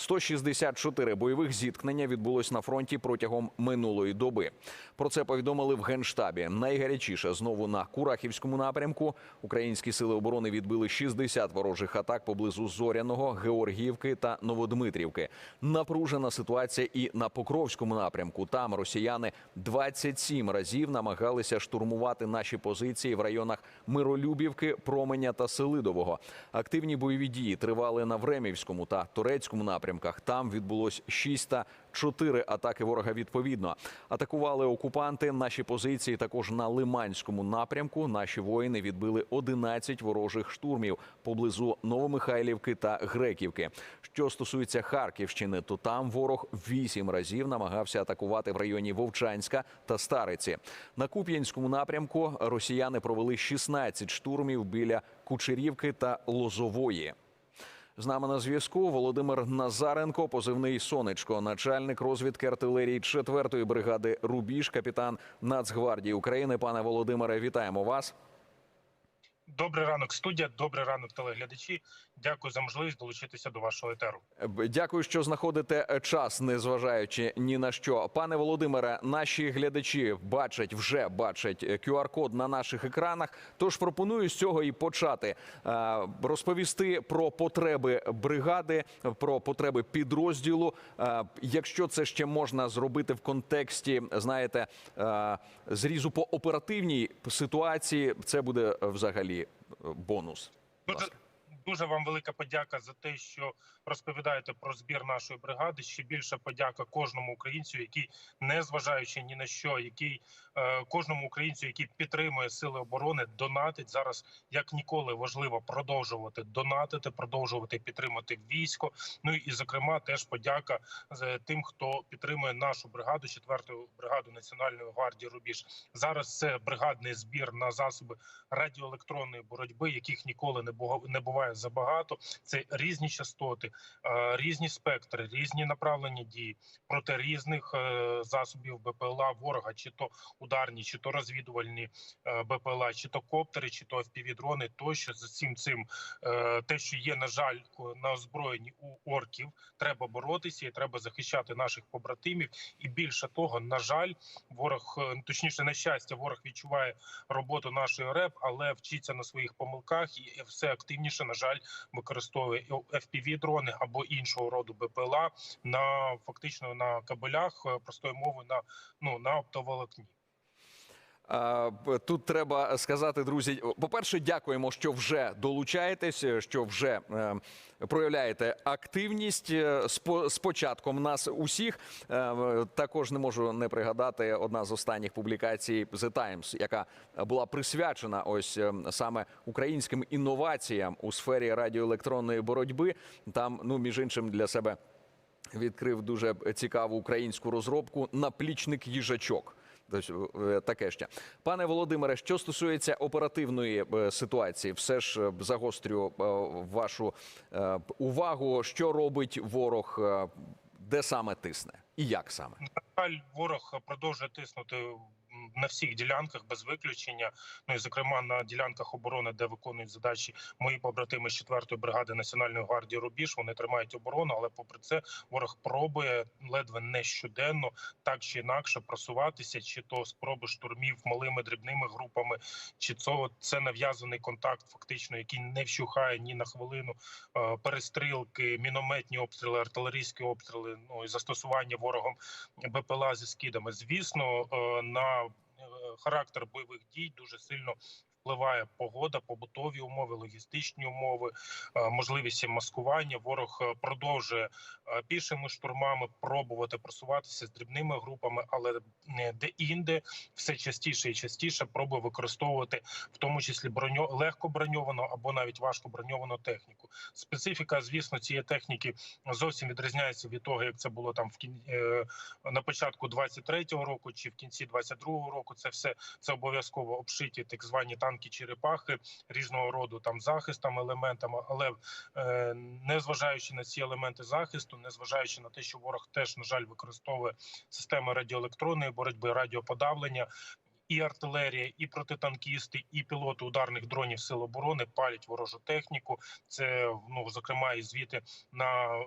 164 бойових зіткнення відбулось на фронті протягом минулої доби. Про це повідомили в генштабі. Найгарячіше знову на Курахівському напрямку. Українські сили оборони відбили 60 ворожих атак поблизу Зоряного, Георгіївки та Новодмитрівки. Напружена ситуація і на Покровському напрямку. Там росіяни 27 разів намагалися штурмувати наші позиції в районах Миролюбівки, Променя та Селидового. Активні бойові дії тривали на Времівському та Турецькому напрямках. Там відбулось 6 та 4 атаки ворога відповідно. Атакували окупанти наші позиції також на Лиманському напрямку. Наші воїни відбили 11 ворожих штурмів поблизу Новомихайлівки та Греківки. Що стосується Харківщини, то там ворог 8 разів намагався атакувати в районі Вовчанська та Стариці. На Куп'янському напрямку росіяни провели 16 штурмів біля Кучерівки та Лозової. З нами на зв'язку Володимир Назаренко, позивний сонечко, начальник розвідки артилерії 4-ї бригади Рубіж, капітан Нацгвардії України. Пане Володимире, вітаємо вас. Добрий ранок, студія. Добрий ранок, телеглядачі. Дякую за можливість долучитися до вашого етеру. Дякую, що знаходите час, незважаючи ні на що. Пане Володимире, наші глядачі бачать вже бачать QR-код на наших екранах. Тож пропоную з цього і почати Е, розповісти про потреби бригади, про потреби підрозділу. Е, Якщо це ще можна зробити в контексті, знаєте, е, зрізу по оперативній ситуації, це буде взагалі е, бонус. Дуже. Дуже вам велика подяка за те, що розповідаєте про збір нашої бригади. Ще більша подяка кожному українцю, який, не зважаючи ні на що, який е, кожному українцю, який підтримує сили оборони, донатить зараз як ніколи важливо продовжувати донатити, продовжувати підтримати військо. Ну і зокрема, теж подяка за тим, хто підтримує нашу бригаду, 4-ту бригаду Національної гвардії Рубіж. Зараз це бригадний збір на засоби радіоелектронної боротьби, яких ніколи не бува- не буває забагато. Це різні частоти, е, різні спектри, різні направлення дії проти різних е, засобів БПЛА ворога, чи то ударні, чи то розвідувальні е, БПЛА, чи то коптери, чи то FPV-дрони, тощо з цим цим е, те, що є на жаль на озброєнні у орків, треба боротися і треба захищати наших побратимів. І більше того, на жаль, ворог е, точніше, на щастя, ворог відчуває роботу нашої РЕП, але вчиться на своїх помилках і все активніше, на жаль, використовує fpv дрони або іншого роду БПЛА на фактично на кабелях е, простою мовою на ну на оптоволокні. Тут треба сказати, друзі. По-перше, дякуємо, що вже долучаєтесь, що вже е, проявляєте активність е, з початком нас усіх. Е, Також не можу не пригадати одна з останніх публікацій The Times, яка була присвячена ось е, саме українським інноваціям у сфері радіоелектронної боротьби. Там, ну між іншим, для себе відкрив дуже цікаву українську розробку наплічник їжачок. Тобто, е, Таке ще пане Володимире, що стосується оперативної е, ситуації, все ж е, загострю е, вашу е, увагу, що робить ворог, е, де саме тисне і як саме. На жаль, ворог продовжує тиснути на всіх ділянках без виключення. Ну і зокрема на ділянках оборони, де виконують задачі мої побратими з 4-ї бригади Національної гвардії Рубіж. Вони тримають оборону, але попри це ворог пробує ледве не щоденно так чи інакше просуватися, чи то спроби штурмів малими дрібними групами, чи це, це нав'язаний контакт, фактично, який не вщухає ні на хвилину. Е, Перестрілки, мінометні обстріли, артилерійські обстріли, ну і застосування ворогом БПЛА зі скидами. Звісно, е, на характер бойових дій дуже сильно. Впливає погода, побутові умови, логістичні умови, е, можливість маскування. Ворог е, продовжує е, пішими штурмами пробувати просуватися з дрібними групами, але де інде все частіше і частіше пробує використовувати в тому числі броньо легко броньовану або навіть важко броньовану техніку. Специфіка, звісно, цієї техніки зовсім відрізняється від того, як це було там в кін... на початку 23-го року чи в кінці 22-го року. Це все це обов'язково обшиті так звані танки черепахи різного роду там захистами, елементами, але е, незважаючи на ці елементи захисту, незважаючи на те, що ворог теж на жаль використовує системи радіоелектронної боротьби, радіоподавлення. і артилерія, і протитанкісти, і пілоти ударних дронів сил оборони палять ворожу техніку. Це ну зокрема і звіти на е,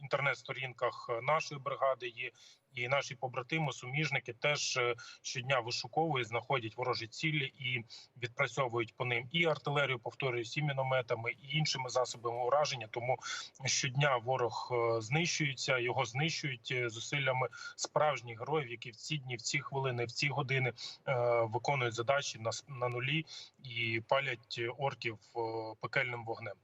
інтернет-сторінках нашої бригади є. І наші побратими, суміжники теж е, щодня вишуковують, знаходять ворожі цілі і відпрацьовують по ним і артилерію, повторююсь, і мінометами, і іншими засобами ураження. Тому щодня ворог е, знищується, його знищують е, зусиллями справжніх героїв, які в ці дні, в ці хвилини, в ці години виконують задачі на, на нулі і палять орків пекельним вогнем.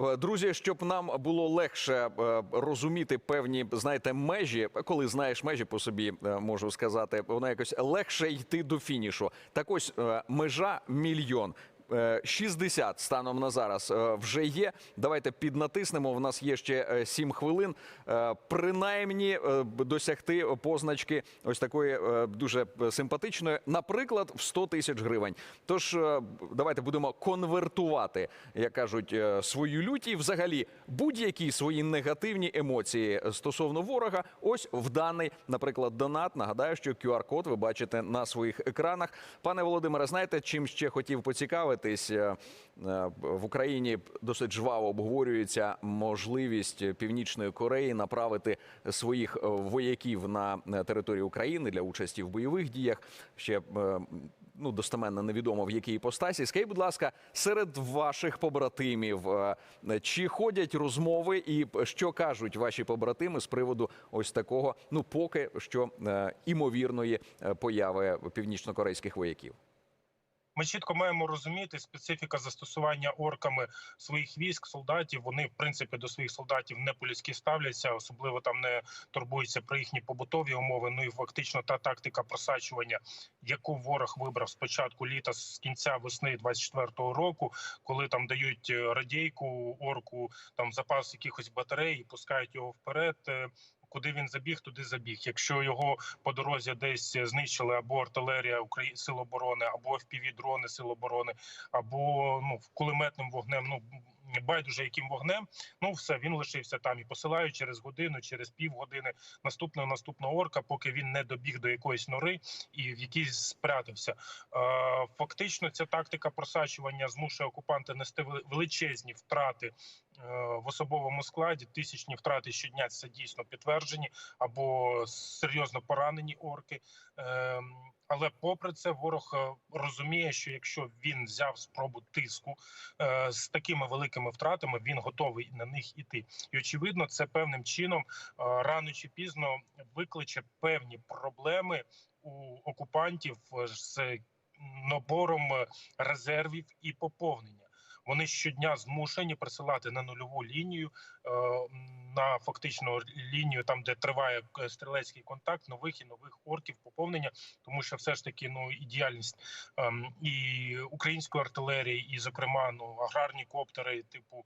Е, Друзі, щоб нам було легше е, розуміти певні, знаєте, межі, коли знаєш межі по собі, е, можу сказати, воно якось легше йти до фінішу. Так ось межа мільйон. Е, 60 станом на зараз е, вже є. Давайте піднатиснемо. В нас є ще 7 хвилин. Е, Принаймні е, досягти позначки ось такої е, дуже симпатичної, наприклад, в 100 тисяч гривень. Тож е, давайте будемо конвертувати, як кажуть, е, свою лють і взагалі будь-які свої негативні емоції стосовно ворога. Ось в даний, наприклад, донат. Нагадаю, що QR-код ви бачите на своїх екранах. Пане Володимире, знаєте, чим ще хотів поцікавитись? Е, е, В Україні досить жваво обговорюється можливість Північної Кореї направити своїх е, вояків на територію України для участі в бойових діях. Ще ну достеменно невідомо в якій іпостасі. Скажіть, будь ласка, серед ваших побратимів чи ходять розмови, і що кажуть ваші побратими з приводу ось такого, ну поки що імовірної появи північнокорейських вояків? Ми чітко маємо розуміти специфіка застосування орками своїх військ, солдатів. Вони в принципі до своїх солдатів не по-людськи ставляться, особливо там не турбуються про їхні побутові умови. Ну і фактично та тактика просачування, яку ворог вибрав з початку літа, з кінця весни 24-го року, коли там дають е, радійку орку, там запас якихось батарей, і пускають його вперед. Куди він забіг, туди забіг. Якщо його по дорозі десь знищили або артилерія Украї... Сил оборони, або fpv дрони Сил оборони, або ну кулеметним вогнем. Ну байдуже яким вогнем. Ну все він лишився там і посилають через годину, через півгодини наступного наступного орка, поки він не добіг до якоїсь нори і в якій спрятався. Е, фактично, ця тактика просачування змушує окупанти нести величезні втрати. Е, В особовому складі тисячні втрати щодня це дійсно підтверджені або серйозно поранені орки. Ем, Але попри це, ворог е, розуміє, що якщо він взяв спробу тиску е, з такими великими втратами, він готовий на них іти. І очевидно, це певним чином е, рано чи пізно викличе певні проблеми у окупантів е, з набором е, резервів і поповнення. Вони щодня змушені присилати на нульову лінію е, на фактично лінію, там де триває е, стрілецький контакт, нових і нових орків поповнення, тому що все ж таки ну і діяльність ем, і української артилерії, і зокрема ну аграрні коптери, типу.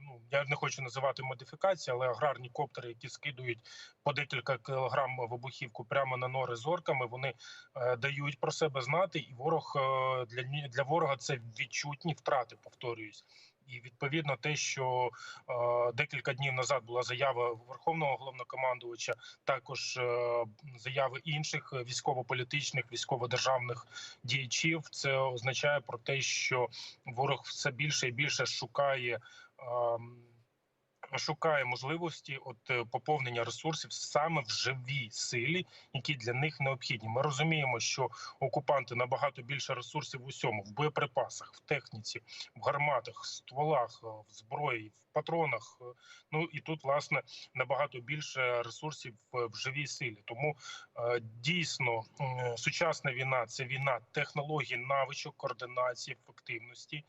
Ну я не хочу називати модифікації, але аграрні коптери, які скидують по декілька кілограм вибухівку прямо на нори з орками, вони е, дають про себе знати, і ворог е, для для ворога це відчутні втрати. Повторююсь. І відповідно те, що е, декілька днів назад була заява верховного головнокомандувача, також е, заяви інших військово-політичних, військово-державних діячів, це означає про те, що ворог все більше і більше шукає. Шукає можливості от е, поповнення ресурсів саме в живій силі, які для них необхідні. Ми розуміємо, що окупанти набагато більше ресурсів в усьому в боєприпасах, в техніці, в гарматах, стволах, е, в зброї, в патронах. е, Ну і тут власне набагато більше ресурсів в, живій силі. Тому дійсно сучасна війна це війна технологій, навичок, координації, ефективності.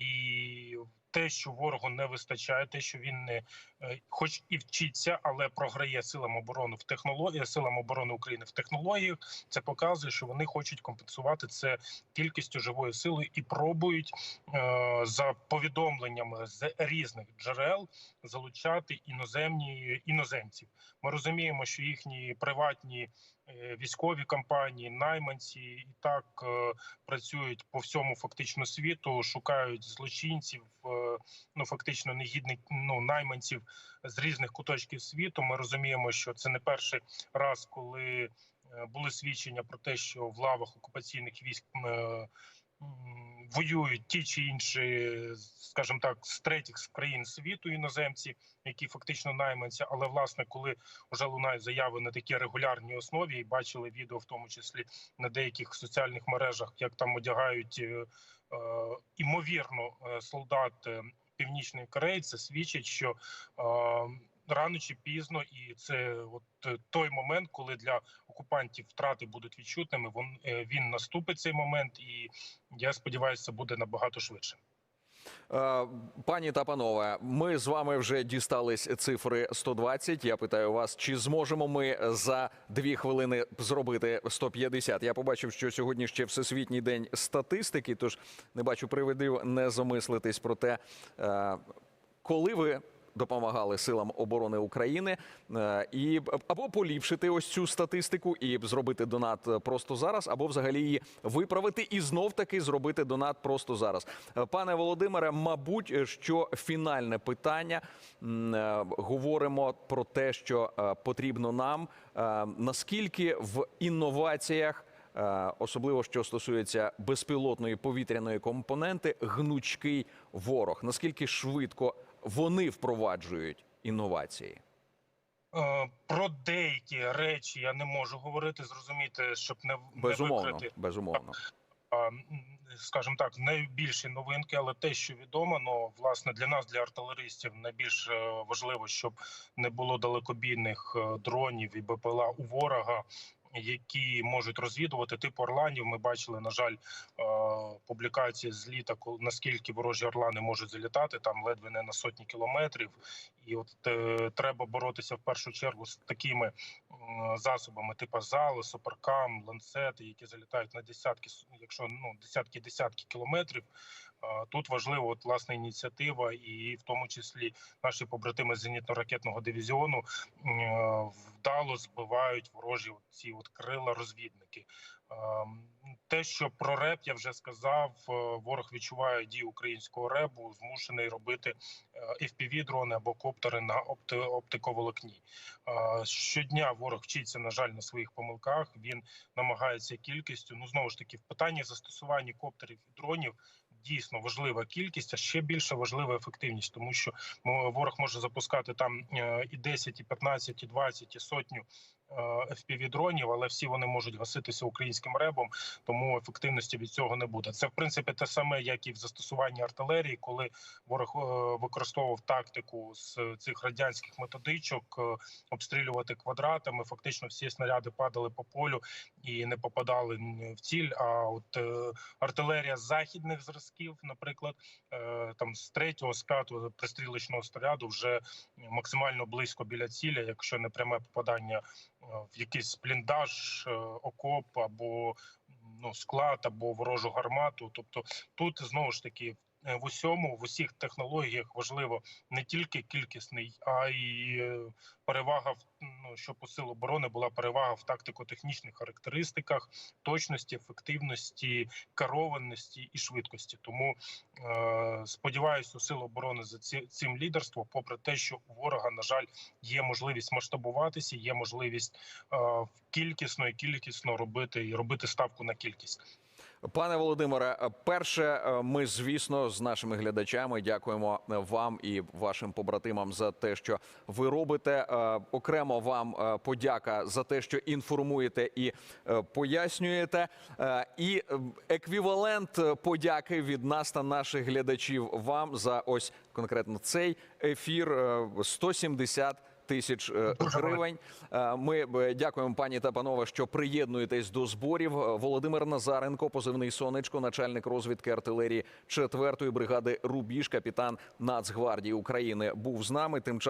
І те, що ворогу не вистачає, те, що він не е, хоч і вчиться, але програє силам оборони в технологіях, силам оборони України в технологіях, це показує, що вони хочуть компенсувати це кількістю живої сили і пробують е, за повідомленнями з різних джерел залучати іноземні іноземців. Ми розуміємо, що їхні приватні е, військові компанії, найманці і так е, працюють по всьому фактично світу, шукають злочинців, е, ну фактично негідних ну найманців з різних куточків світу. Ми розуміємо, що це не перший раз, коли Е, Були свідчення про те, що в лавах окупаційних військ е, воюють ті чи інші, скажімо так, з третіх країн світу іноземці, які фактично найманці. Але власне, коли вже лунають заяви на такій регулярній основі, і бачили відео, в тому числі на деяких соціальних мережах, як там одягають е, е, імовірно е, солдат Північної Кореї, це свідчить, що рано чи пізно, і це от той момент, коли для окупантів втрати будуть відчутними. Е, він наступить цей момент, і я сподіваюся, це буде набагато швидше. Е, Пані та панове, ми з вами вже дістались цифри 120. Я питаю вас, чи зможемо ми за дві хвилини зробити 150? Я побачив, що сьогодні ще всесвітній день статистики, тож не бачу приводів не замислитись про те, е, коли ви. Допомагали силам оборони України е, і або поліпшити ось цю статистику і зробити донат е, просто зараз, або взагалі її виправити і знов таки зробити донат просто зараз. Е, Пане Володимире, мабуть, що фінальне питання говоримо про те, що потрібно нам наскільки в інноваціях. Особливо що стосується безпілотної повітряної компоненти, гнучкий ворог. Наскільки швидко вони впроваджують інновації? Е, Про деякі речі я не можу говорити, зрозуміти, щоб не, не Безумовно, викрити безумовно. скажімо так, найбільші новинки, але те, що відомо, ну власне для нас, для артилеристів, найбільш е, важливо, щоб не було далекобійних е, дронів і БПЛА у ворога. Які можуть розвідувати типу орланів. Ми бачили, на жаль, е, публікації з літа, наскільки ворожі орлани можуть залітати там ледве не на сотні кілометрів, і от е, треба боротися в першу чергу з такими засобами, типу зали, суперкам, ланцети, які залітають на десятки, якщо ну десятки десятки кілометрів. Е, Тут важлива от власна ініціатива, і в тому числі наші побратими зенітно-ракетного дивізіону е, вдало збивають ворожі ці от крила розвідники. Те, що про реп я вже сказав, е, ворог відчуває дію українського ребу, змушений робити fpv дрони або коптери на опти, оптиковолокні. Е, Щодня ворог вчиться, на жаль, на своїх помилках. Він намагається кількістю. Ну знову ж таки, в питанні застосування коптерів і дронів. Дійсно важлива кількість, а ще більше важлива ефективність, тому що ворог може запускати там е, і 10, і 15, і 20, і сотню fpv дронів, але всі вони можуть гаситися українським ребом, тому ефективності від цього не буде. Це в принципі те саме, як і в застосуванні артилерії, коли ворог е, використовував тактику з цих радянських методичок е, обстрілювати квадратами. Фактично всі снаряди падали по полю і не попадали в ціль. А от е, артилерія західних зразків, наприклад, е, там з третього, з п'ятого пристрілочного снаряду вже максимально близько біля цілі, якщо не пряме попадання е, в якийсь бліндаж, е, окоп або ну склад, або ворожу гармату. Тобто тут знову ж таки. Е, В усьому, в усіх технологіях важливо не тільки кількісний, а й е, перевага ну, щоб у сил оборони була перевага в тактико-технічних характеристиках, точності, ефективності, керованості і швидкості. Тому е, сподіваюся, у сил оборони за ці, цим лідерством, попри те, що у ворога, на жаль, є можливість масштабуватися, є можливість е, кількісно і кількісно робити і робити ставку на кількість. Пане Володимире, перше, е, ми звісно з нашими глядачами дякуємо вам і вашим побратимам за те, що ви робите. Е, Окремо вам е, подяка за те, що інформуєте і пояснюєте. І еквівалент подяки від нас та наших глядачів вам за ось конкретно цей ефір е, 170 тисяч е, гривень. Е, Ми е, дякуємо пані та панове, що приєднуєтесь до зборів. Володимир Назаренко, позивний сонечко, начальник розвідки артилерії 4-ї бригади Рубіж, капітан Нацгвардії України, був з нами. Тим.